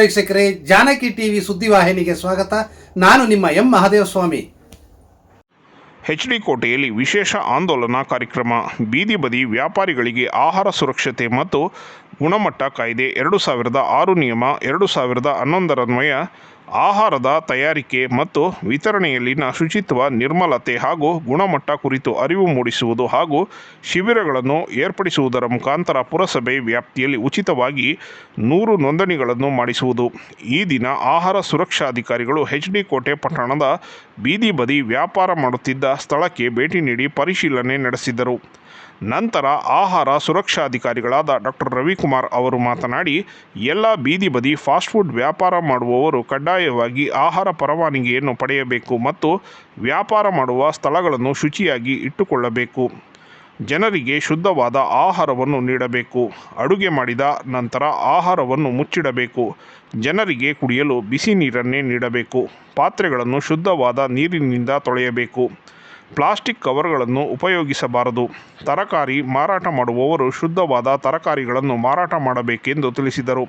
ವೀಕ್ಷಕರೇ, ಜಾನಕಿ ಟಿವಿ ಸುದ್ದಿವಾಹಿನಿಗೆ ಸ್ವಾಗತ. ನಾನು ನಿಮ್ಮ ಎಂ ಮಹಾದೇವಸ್ವಾಮಿ. ಕೋಟೆಯಲ್ಲಿ ವಿಶೇಷ ಆಂದೋಲನ ಕಾರ್ಯಕ್ರಮ. ಬೀದಿ ಬದಿ ವ್ಯಾಪಾರಿಗಳಿಗೆ ಆಹಾರ ಸುರಕ್ಷತೆ ಮತ್ತು ಗುಣಮಟ್ಟ ಕಾಯ್ದೆ ಎರಡು ಸಾವಿರದ ಆರು ನಿಯಮ, ಎರಡು ಸಾವಿರದ ಹನ್ನೊಂದರನ್ವಯ ಆಹಾರದ ತಯಾರಿಕೆ ಮತ್ತು ವಿತರಣೆಯಲ್ಲಿನ ಶುಚಿತ್ವ, ನಿರ್ಮಲತೆ ಹಾಗೂ ಗುಣಮಟ್ಟ ಕುರಿತು ಅರಿವು ಮೂಡಿಸುವುದು ಹಾಗೂ ಶಿಬಿರಗಳನ್ನು ಏರ್ಪಡಿಸುವುದರ ಮುಖಾಂತರ ಪುರಸಭೆ ವ್ಯಾಪ್ತಿಯಲ್ಲಿ ಉಚಿತವಾಗಿ ನೂರು ನೋಂದಣಿಗಳನ್ನು ಮಾಡಿಸುವುದು. ಈ ದಿನ ಆಹಾರ ಸುರಕ್ಷಾಧಿಕಾರಿಗಳು ಎಚ್ ಡಿ ಕೋಟೆ ಪಟ್ಟಣದ ಬೀದಿ ಬದಿ ವ್ಯಾಪಾರ ಮಾಡುತ್ತಿದ್ದ ಸ್ಥಳಕ್ಕೆ ಭೇಟಿ ನೀಡಿ ಪರಿಶೀಲನೆ ನಡೆಸಿದರು. ನಂತರ ಆಹಾರ ಸುರಕ್ಷಾಧಿಕಾರಿಗಳಾದ ಡಾಕ್ಟರ್ ರವಿಕುಮಾರ್ ಅವರು ಮಾತನಾಡಿ, ಎಲ್ಲ ಬೀದಿ ಬದಿ ಫಾಸ್ಟ್ ಫುಡ್ ವ್ಯಾಪಾರ ಮಾಡುವವರು ಕಡ್ಡಾಯವಾಗಿ ಆಹಾರ ಪರವಾನಗಿಯನ್ನು ಪಡೆಯಬೇಕು ಮತ್ತು ವ್ಯಾಪಾರ ಮಾಡುವ ಸ್ಥಳಗಳನ್ನು ಶುಚಿಯಾಗಿ ಇಟ್ಟುಕೊಳ್ಳಬೇಕು. ಜನರಿಗೆ ಶುದ್ಧವಾದ ಆಹಾರವನ್ನು ನೀಡಬೇಕು. ಅಡುಗೆ ಮಾಡಿದ ನಂತರ ಆಹಾರವನ್ನು ಮುಚ್ಚಿಡಬೇಕು. ಜನರಿಗೆ ಕುಡಿಯಲು ಬಿಸಿ ನೀರನ್ನೇ ನೀಡಬೇಕು. ಪಾತ್ರೆಗಳನ್ನು ಶುದ್ಧವಾದ ನೀರಿನಿಂದ ತೊಳೆಯಬೇಕು. ಪ್ಲಾಸ್ಟಿಕ್ ಕವರ್ಗಳನ್ನು ಉಪಯೋಗಿಸಬಾರದು. ತರಕಾರಿ ಮಾರಾಟ ಮಾಡುವವರು ಶುದ್ಧವಾದ ತರಕಾರಿಗಳನ್ನು ಮಾರಾಟ ಮಾಡಬೇಕೆಂದು ತಿಳಿಸಿದರು.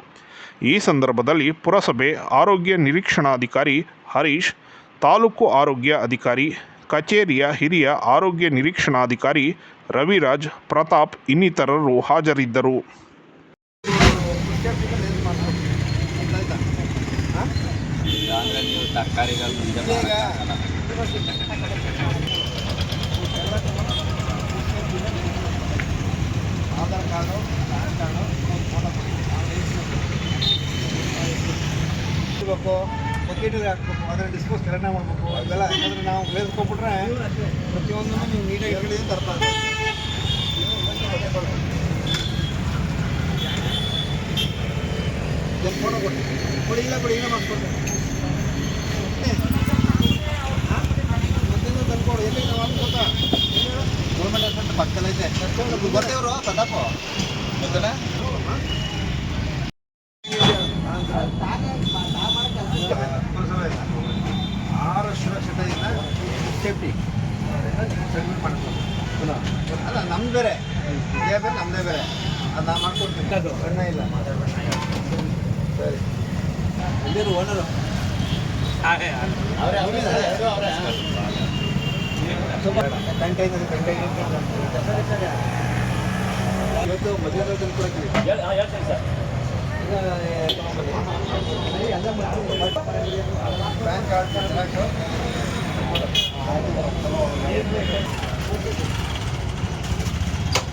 ಈ ಸಂದರ್ಭದಲ್ಲಿ ಪುರಸಭೆ ಆರೋಗ್ಯ ನಿರೀಕ್ಷಣಾಧಿಕಾರಿ ಹರೀಶ್, ತಾಲೂಕು ಆರೋಗ್ಯ ಅಧಿಕಾರಿ ಕಚೇರಿಯ ಹಿರಿಯ ಆರೋಗ್ಯ ನಿರೀಕ್ಷಣಾಧಿಕಾರಿ ರವಿರಾಜ್ ಪ್ರತಾಪ್ ಇನ್ನಿತರರು ಹಾಜರಿದ್ದರು. ಆಧಾರ್ ಕಾರ್ಡು ಬಕೆಟಿಗೆ ಹಾಕ್ಬೇಕು ಅದರ ಡಿಸ್ಪೋಸ್ ಕರೆಕ್ಟಾಗಿ ಮಾಡಬೇಕು, ಅದೆಲ್ಲ ಯಾಕಂದ್ರೆ ನಾವು ಬೇಸ್ಕೊಂಡ್ಬಿಟ್ರೆ ಪ್ರತಿಯೊಂದನ್ನು ನೀವು ನೀಟಾಗಿ ಹೇಳಿದ್ರೆ ಒಂದು ಫೋಟೋ ಕೊಡಿ, ಇಲ್ಲ ಕೊಡಿ ಏನೋ ಗೌರ್ಮೆಂಟ್ ಹಾಸ್ಪಿಟ್ಲ್ ಪಕ್ಕದಲ್ಲೈತೆ ಬರ್ತೇವ್ರು ಸದಾಪು ಗೊತ್ತಲ್ಲ ನಮ್ದು ಬೇರೆ. ಇದೇ ಬೇರೆ ನಮ್ಮದೇ ಬೇರೆ. ಅದು ನಾನು ಮಾಡ್ಕೊಡ್ತೀನಿ. ಸಣ್ಣ ಇಲ್ಲ. ಸರಿ ಎಲ್ಲಿರು ಓನರು ಇವತ್ತು ಮದುವೆ ತಂದ್ಕೊಡಕ್ಕೆ pan card xerox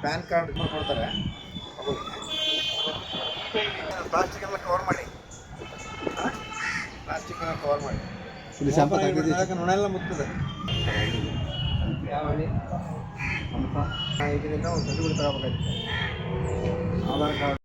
pan card ಕೊಡ್ತಾರೆ ಪ್ಲಾಸ್ಟಿಕ್ ಎಲ್ಲ ಕವರ್ ಮಾಡಿ ಪ್ಲಾಸ್ಟಿಕ್ ಎಲ್ಲ ಕವರ್ ಮಾಡಿ ನೊಣ ಎಲ್ಲ ಮುತ್ತದೆ ಇದರಿಂದ ಒಂದು ಸರ್ಟಿಫಿಕೇಟ್ ತಗೋಬೇಕಾಯ್ತು ಆಧಾರ್ ಕಾರ್ಡು